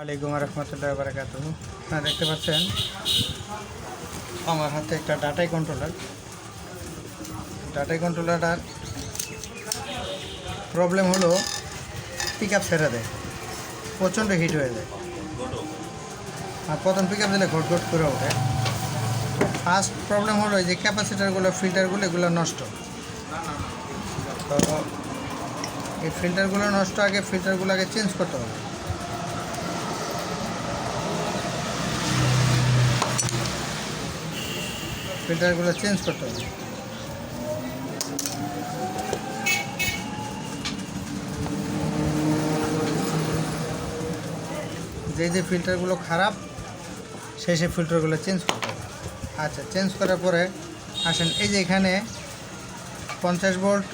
আলাইকুম রহমতুল্লাহ বারাকাতু আপনারা দেখতে পাচ্ছেন, আমার হাতে একটা ডাটাই কন্ট্রোলার ডাটাই কন্ট্রোলারটার প্রবলেম হলো পিক আপ ছেড়ে দেয়। প্রচণ্ড হিট হয়ে যায়। আর প্রথম পিক আপ দিলে ঘট ঘট করে ওঠে। ফার্স্ট প্রবলেম হলো যে ক্যাপাসিটারগুলো ফিল্টারগুলো এগুলো নষ্ট। তো এই ফিল্টারগুলো নষ্ট আগে ফিল্টারগুলো আগে চেঞ্জ করতে হবে। ফিল্টারগুলো চেঞ্জ করতে হবে। যে যে ফিল্টারগুলো খারাপ, সেই সেই ফিল্টারগুলো চেঞ্জ করতে হবে। আচ্ছা চেঞ্জ করার পরে আসেন, এই যে এখানে পঞ্চাশ ভোল্ট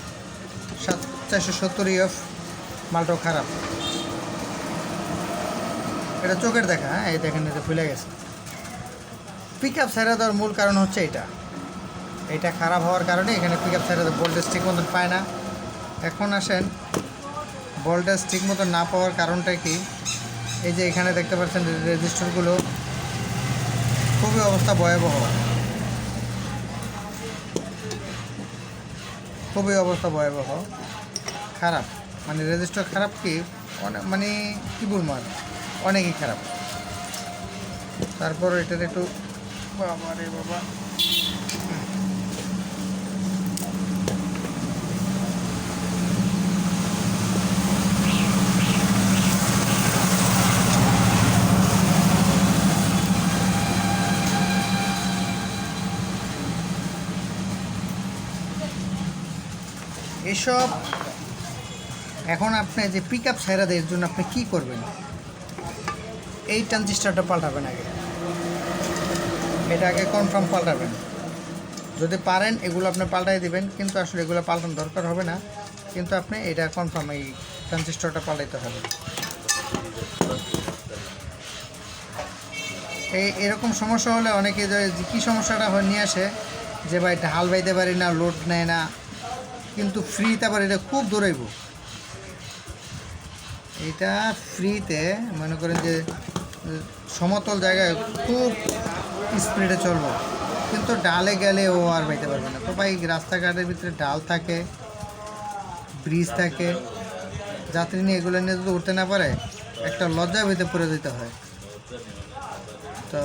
সাত, চারশো সত্তর ইএফ মালটাও খারাপ। এটা চোখের দেখা হ্যাঁ এই দেখেন এটা ফুলে গেছে। পিক আপ ছেড়ে দেওয়ার মূল কারণ হচ্ছে এটা। এটা খারাপ হওয়ার কারণে এখানে পিক আপ ছেড়ে ভোল্টেজ ঠিক মতন পায় না। এখন আসেন ভোল্টেজ ঠিক মতন না পাওয়ার কারণটা কি? এই যে এখানে দেখতে পাচ্ছেন রেজিস্টারগুলো খুবই অবস্থা ভয়াবহ। খুবই অবস্থা ভয়াবহ। খারাপ। মানে রেজিস্টার খারাপ কি? অনেক মানে কী বলব অনেকই খারাপ। তারপর এটার একটু বাবা এসব, এখন আপনি যে পিক আপ এর জন্য আপনি কী করবেন? এই ট্রানজিস্টারটা পাল্টাবেন আগে। এটা আগে কনফার্ম পাল্টাবেন। যদি পারেন, এগুলো আপনি পাল্টাই দিবেন, কিন্তু আসলে এগুলো পাল্টানো দরকার হবে না। কিন্তু আপনি এটা কনফার্ম এই ট্রানজিস্টারটা পাল্টাইতে হবে। এই এরকম সমস্যা হলে অনেকে কী সমস্যাটা হয় নিয়ে আসে, যে ভাই ঢাল বাইতে পারি না লোড নেয় না। কিন্তু ফ্রিতে আবার এটা খুব দৌড়াইব এটা ফ্রিতে মনে করেন যে, সমতল জায়গায় খুব স্পিডে চলবো। কিন্তু ডালে গেলে ও আর বাইতে পারবে না। তো ভাই, রাস্তাঘাটের ভিতরে ডাল থাকে, ব্রিজ থাকে। যাত্রী নিয়ে এগুলো নিয়ে যদি উঠতে না পারে, একটা লজ্জা ভিতরে পড়ে দিতে হয়। তো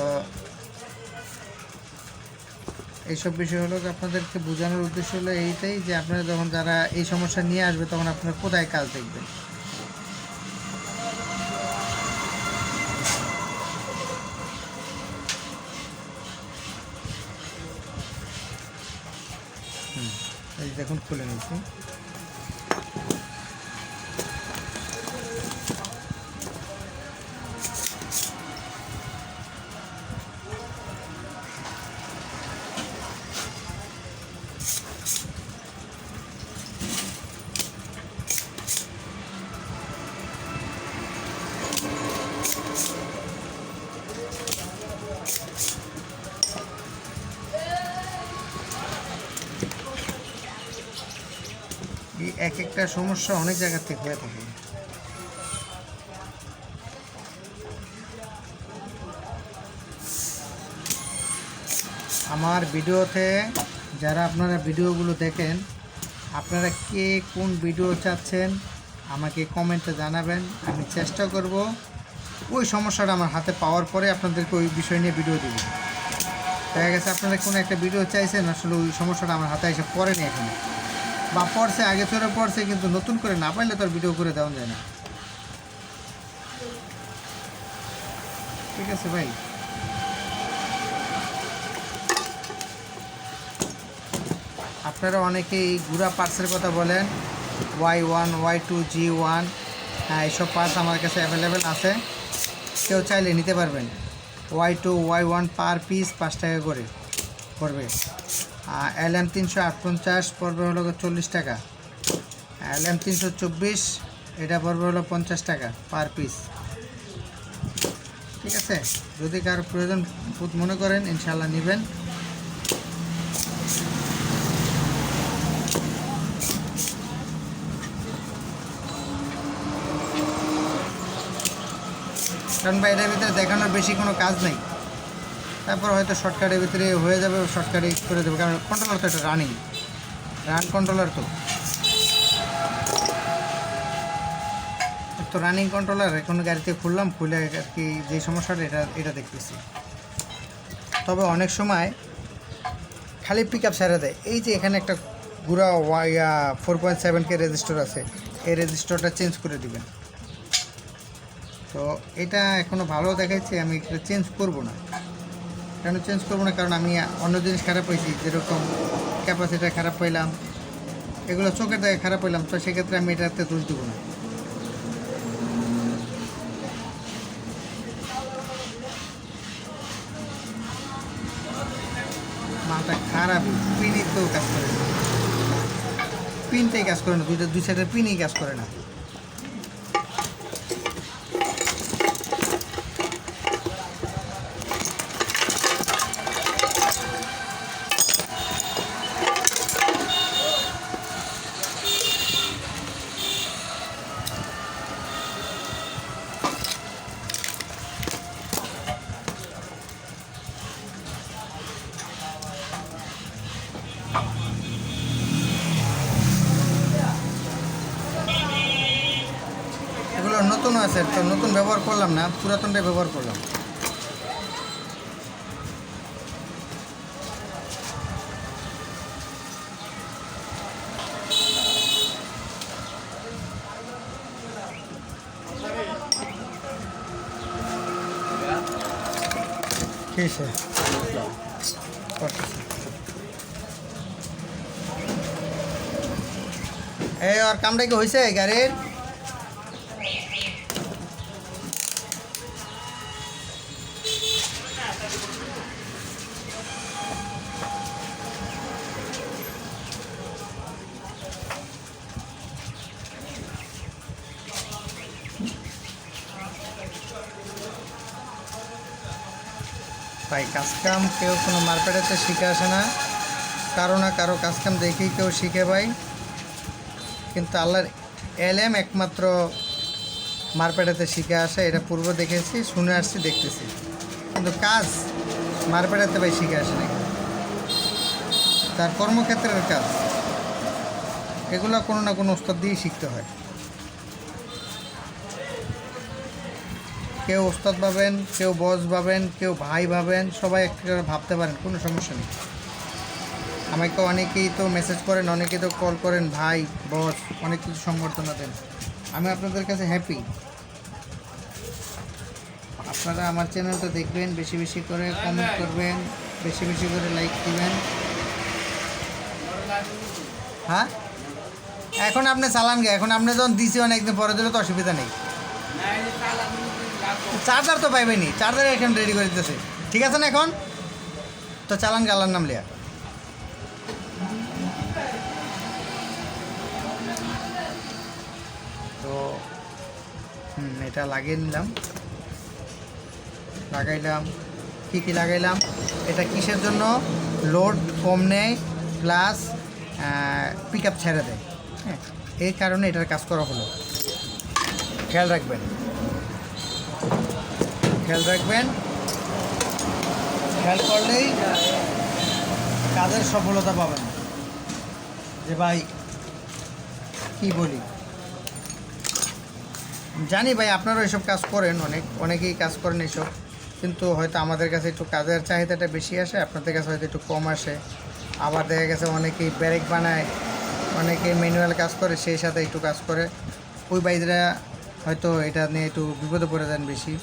এইসব বিষয় হলো আপনাদেরকে বোঝানোর উদ্দেশ্য হলো এইটাই যে আপনারা যখন যারা এই সমস্যা নিয়ে আসবে, তখন আপনারা কোথায় কাজ দেখবেন? দেখুন খুলে নিয়েছি এক একটা সমস্যা অনেক জায়গা থেকে হয়ে থাকে। আমার ভিডিওতে যারা আপনারা ভিডিওগুলো দেখেন, আপনারা কে কোন ভিডিও চাচ্ছেন আমাকে কমেন্টে জানাবেন। আমি চেষ্টা করব ওই সমস্যাটা আমার হাতে পাওয়ার পরে আপনাদেরকে ওই বিষয় নিয়ে ভিডিও দিব। দেখা গেছে আপনারা কোনো একটা ভিডিও চাইছেন, আসলে ওই সমস্যাটা আমার হাতে এসে পড়েনি এখানে। বা পড়ছে, আগে চলে পড়ছে, কিন্তু নতুন করে না পাইলে তো আর ভিডিও করে দেওয়া যায় না। ঠিক আছে ভাই। আপনারা অনেকেই গুড়া পার্টসের কথা বলেন Y one Y two G one হ্যাঁ এইসব পার্টস আমার কাছে অ্যাভেলেবেল আছে। কেউ চাইলে নিতে পারবেন। Y two Y one per piece পাঁচ টাকা করে পড়বে। এল এম তিনশো আটপঞ্চাশ পড়বে হলো চল্লিশ টাকা। এল এম তিনশো চব্বিশ, এটা পড়বে হলো পঞ্চাশ টাকা পার পিস ঠিক আছে? যদি কারও প্রয়োজন মনে করেন ইনশাল্লাহ নেবেন। কারণ ভাই এটার ভিতরে দেখানোর বেশি কোনো কাজ নেই। তারপর হয়তো শর্টকাটের ভিতরে হয়ে যাবে শর্টকাটে করে দেবো। কারণ কন্ট্রোলার তো এটা রানিং রান কন্ট্রোলার তো। তো রানিং কন্ট্রোলার এখন গাড়িতে খুললাম, খুলে আর কি যে সমস্যাটা এটা এটা দেখতেছি। তবে অনেক সময় খালি পিক আপ ছেড়ে দেয়। এই যে এখানে একটা গুড়া ওয়াইয়া four point seven K register আছে, এই রেজিস্টারটা চেঞ্জ করে দিবেন। তো এটা এখনও ভালো দেখাচ্ছে আমি এটা চেঞ্জ করব না। কেন চেঞ্জ করব না? কারণ আমি অন্য জিনিস খারাপ হয়েছি, যেরকম ক্যাপাসিটার খারাপ পাইলাম, এগুলো চোখের দেখে খারাপ পাইলাম, তো সেক্ষেত্রে আমি এটাতে দোষ দেবো না। খারাপই পিনই কাজ করে না। পিনটাই কাজ করে না, দুইটা দুই সাইডের পিনই কাজ করে না। আছে তো নতুন ব্যবহার করলাম না, পুরাতনটাই ব্যবহার করলাম। এই আর কামটা কি হয়েছে গাড়ির ভাই কাজকাম কেউ কোনো মারপেটাতে শিখে আসে না। কারও না কারও কাজকাম দেখেই কেউ শিখে ভাই কিন্তু আল্লাহর এলএম একমাত্র মারপেটাতে শিখে আসে। এটা পূর্ব দেখেছি, শুনে আসছি, দেখতেছি। কিন্তু কাজ মারপেটাতে ভাই শিখে আসে না তার কর্মক্ষেত্রের কাজ। এগুলো কোনো না কোনো ওস্তাদ দিয়েই শিখতে হয়। কেউ ওস্তাদ পাবেন কেউ বস ভাবেন, কেউ ভাই ভাবেন, সবাই একটা করে ভাবতে পারেন, কোনো সমস্যা নেই। আমাকে অনেকেই তো মেসেজ করেন, অনেকেই তো কল করেন, ভাই, বস, অনেক কিছু সংবর্ধনা দেন। আমি আপনাদের কাছে হ্যাপি আপনারা আমার চ্যানেলটা দেখবেন, বেশি বেশি করে কমেন্ট করবেন, বেশি বেশি করে লাইক দিবেন। হ্যাঁ? এখন আপনি চালান গে, এখন আপনি যখন দিছি অনেকদিন পরে দিলে তো অসুবিধা নেই। চার্জার তো পাইবেনি, চার্জার এখন রেডি করে দিতেছে। ঠিক আছে না এখন? তো চালান গালার নাম লিয়া। তো, হুম, এটা লাগিয়ে নিলাম। লাগাইলাম। কী কী লাগাইলাম? এটা কিসের জন্য? লোড কম নেয় প্লাস পিক আপ ছেড়ে দেয়। হ্যাঁ এই কারণে এটার কাজ করা হলো। খেয়াল রাখবেন। খেয়াল রাখবেন। খেয়াল করলেই কাজের সফলতা পাবেন। যে ভাই, কি বলি? জানি ভাই, আপনারা এসব কাজ করেন, অনেক, অনেকেই কাজ করেন এসব কিন্তু হয়তো আমাদের কাছে একটু কাজের চাহিদাটা বেশি আসে, আপনাদের কাছে হয়তো একটু কম আসে। আবার দেখা গেছে অনেকেই ব্যারেক বানায় অনেকে ম্যানুয়াল কাজ করে, সেই সাথে একটু কাজ করে। ওই বাইরা হয়তো এটা নিয়ে একটু বিপদে পড়ে যান বেশি।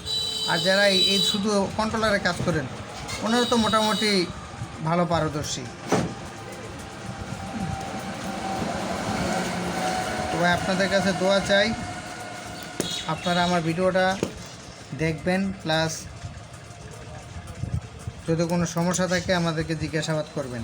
আর যারা এই- শুধু কন্ট্রোলারে কাজ করেন, ওনারা তো মোটামুটি ভালো পারদর্শী। তো আপনাদের কাছে দোয়া চাই, আপনারা আমার ভিডিওটা দেখবেন প্লাস যদি কোনো সমস্যা থাকে আমাদেরকে জিজ্ঞাসাবাদ করবেন।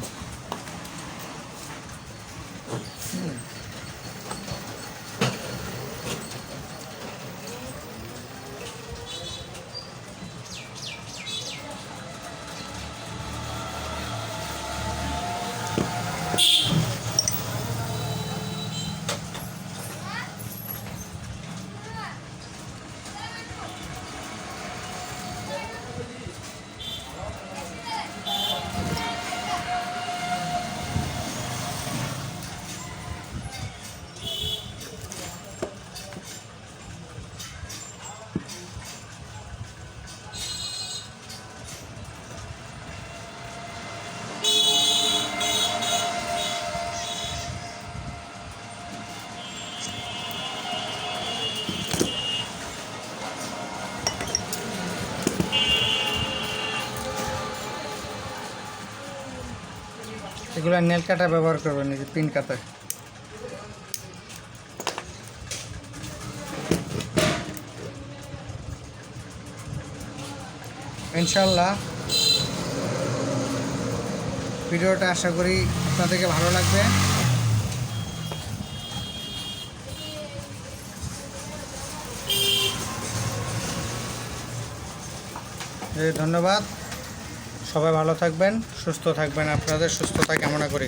Yes. এগুলো নেল কাটা ব্যবহার করবেন, এই যে পিন কাটা ইনশাল্লাহ। ভিডিওটা আশা করি আপনাদেরকে ভালো লাগবে। ধন্যবাদ। সবাই ভালো থাকবেন সুস্থ থাকবেন আপনাদের সুস্থতা কামনা করি।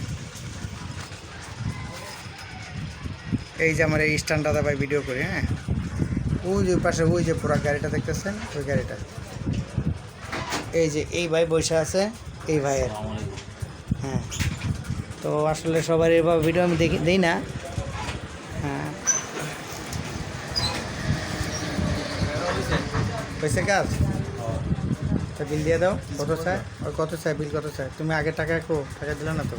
এই যে আমার এই স্ট্যান্ডটা ভাই ভিডিও করি হ্যাঁ? ওই যে পাশে ওই যে পুরা গাড়িটা দেখতেছেন? ওই গাড়িটা। এই যে এই ভাই বসে আছে এই ভাইয়ের। হ্যাঁ। তো আসলে সবার এভাবে ভিডিও আমি দেখি দিই না। হ্যাঁ। হয়েছে কাজ? তা বিল দিয়ে দাও। কত চাই? আর কত চাই? বিল কত চাই? তুমি আগে টাকা কো, টাকা দিলে না তো?